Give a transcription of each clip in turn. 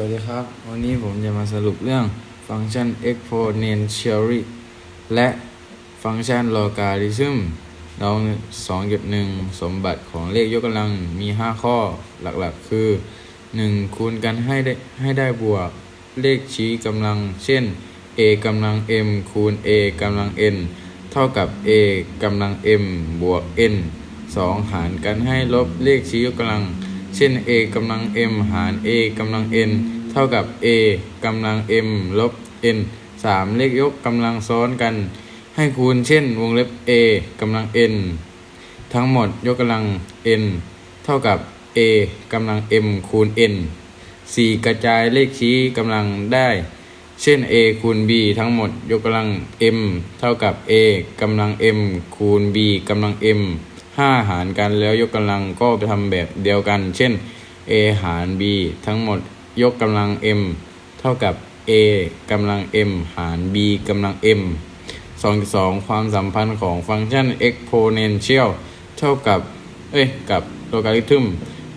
วัสดีครับ วันนี้ผมจะมาสรุปเรื่องฟังก์ชัน exponential และฟังก์ชัน logarithm เรา2.1 สมบัติของเลขยกกำลังมี 5 ข้อหลักๆ คือ 1. คูณกันให้ได้ให้ได้บวก เลขชี้กำลัง เช่น a กำลัง m คูณ a กำลัง n เท่ากับ a กำลัง m บวก n 2. หารกันให้ลบเลขชี้ยกกำลัง เช่น a กำลัง m หาร a กำลัง n เท่ากับ a กำลัง m ลบ n 3. เลขยกกำลังซ้อนกัน ให้คูณเช่น วงเล็บ a กำลัง n ทั้งหมดยกกำลัง n เท่ากับ a กำลัง m คูณ n 4. กระจายเลขชี้กำลังได้ เช่น a คูณ b ทั้งหมดยกกำลัง m เท่ากับ a กำลัง m คูณ b กำลัง m 5 หารกันแล้วยกกำลังก็ทำแบบเดียวกัน เช่น a หาร b ทั้งหมดยกกำลัง m เท่ากับ a กำลัง m หาร b กำลัง m 2.2 ความสัมพันธ์ของฟังก์ชัน exponential เท่ากับ เอ้ย กับ logarithm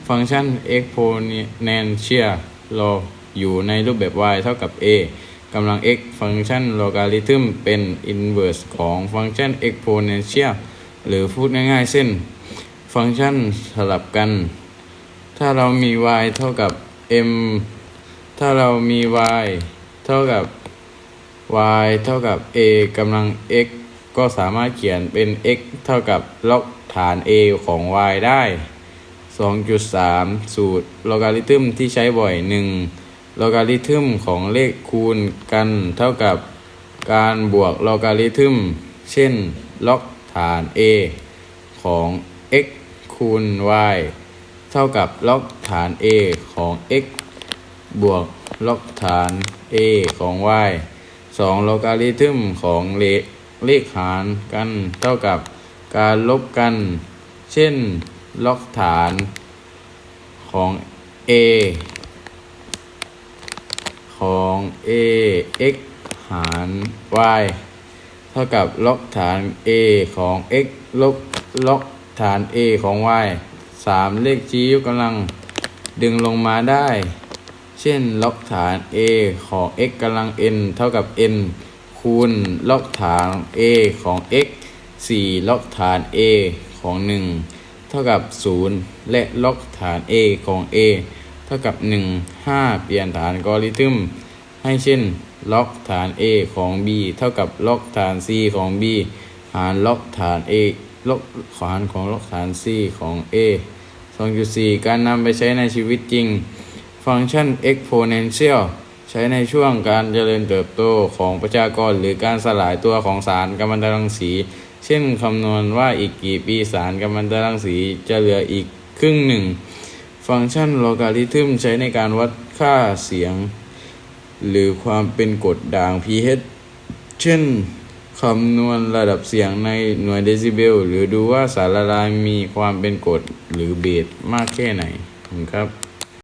ฟังก์ชัน exponential รออยู่ในรูปแบบ y เท่ากับ a กำลัง x ฟังก์ชัน logarithm เป็น inverse ของฟังก์ชัน exponential หรือพูดง่ายๆ เช่น ฟังก์ชันสลับกัน ถ้าเรามี y เท่ากับ m ถ้าเรามี y เท่ากับ y เท่ากับ a กำลัง x ก็สามารถเขียนเป็น x เท่ากับล็อกฐาน a ของ y ได้ 2.3 สูตรโลการิทึมที่ใช้บ่อย 1. โลการิทึมของเลขคูณกันเท่ากับการบวกโลการิทึม เช่นล็อกาน a ของ x คูณ y เท่ากับล็อกฐาน a ของ x บวกล็อกฐาน a ของ y 2. โลการิทึมของเลขเลขหารกันเท่ากับการลบกัน เช่นล็อกฐานของ a ของ a x หาร y ท่ากับล็อกฐาน a ของ x ลบล็อกฐาน a ของ y 3. เลขชี้ยกกำลังดึงลงมาได้ เช่นล็อกฐาน a ของ x กำลัง n เท่ากับ n คูณล็อกฐาน a ของ x 4 ล็อกฐาน a ของ 1 เท่ากับ 0 และล็อกฐาน a ของ a เท่ากับ 1 5 เปลี่ยนฐานกอริทึมให้เช่น ล็อกฐาน a ของ b เท่ากับล็อกฐาน c ของ b หารล็อกฐาน a ล็อกฐานของล็อกฐาน c ของ a 2.4 การนำไปใช้ในชีวิตจริง ฟังก์ชัน exponential ใช้ในช่วงการเจริญเติบโตของประชากรหรือการสลายตัวของสารกัมมันตรังสี เช่นคำนวณว่าอีกกี่ปีสารกัมมันตรังสีจะเหลืออีกครึ่งหนึ่ง ฟังก์ชันโลการิทึมใช้ในการวัดค่าเสียง หรือความเป็นกรดด่าง pH เช่นคำนวณระดับเสียงในหน่วยเดซิเบล หรือดูว่าสารละลายมีความเป็นกรดหรือเบสมากแค่ไหนครับ